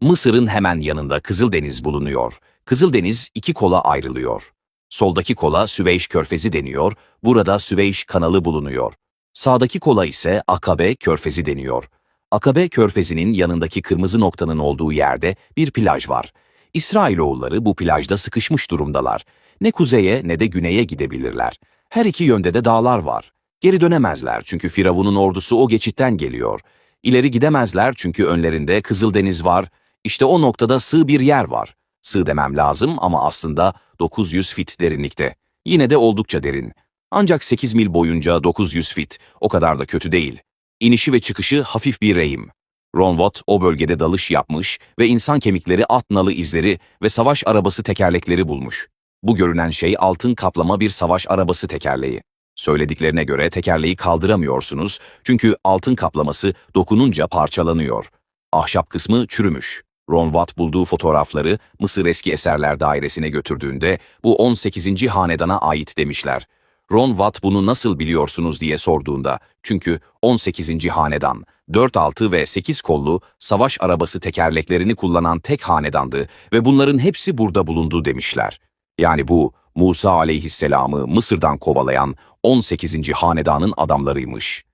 Mısır'ın hemen yanında Kızıldeniz bulunuyor. Kızıldeniz iki kola ayrılıyor. Soldaki kola Süveyş Körfezi deniyor, burada Süveyş kanalı bulunuyor. Sağdaki kola ise Akabe Körfezi deniyor. Akabe Körfezi'nin yanındaki kırmızı noktanın olduğu yerde bir plaj var. İsrailoğulları bu plajda sıkışmış durumdalar. Ne kuzeye ne de güneye gidebilirler. Her iki yönde de dağlar var. Geri dönemezler çünkü Firavun'un ordusu o geçitten geliyor. İleri gidemezler çünkü önlerinde Kızıldeniz var. İşte o noktada sığ bir yer var. Sığ demem lazım ama aslında 900 fit derinlikte. Yine de oldukça derin. Ancak 8 mil boyunca 900 fit, o kadar da kötü değil. İnişi ve çıkışı hafif bir rehim. Ron Watt o bölgede dalış yapmış ve insan kemikleri at nalı izleri ve savaş arabası tekerlekleri bulmuş. Bu görünen şey altın kaplama bir savaş arabası tekerleği. Söylediklerine göre tekerleği kaldıramıyorsunuz çünkü altın kaplaması dokununca parçalanıyor. Ahşap kısmı çürümüş. Ron Watt bulduğu fotoğrafları Mısır Eski Eserler Dairesi'ne götürdüğünde bu 18. hanedana ait demişler. Ron Watt bunu nasıl biliyorsunuz diye sorduğunda çünkü 18. hanedan 4 altı ve 8 kollu savaş arabası tekerleklerini kullanan tek hanedandı ve bunların hepsi burada bulundu demişler. Yani bu Musa aleyhisselamı Mısır'dan kovalayan 18. hanedanın adamlarıymış.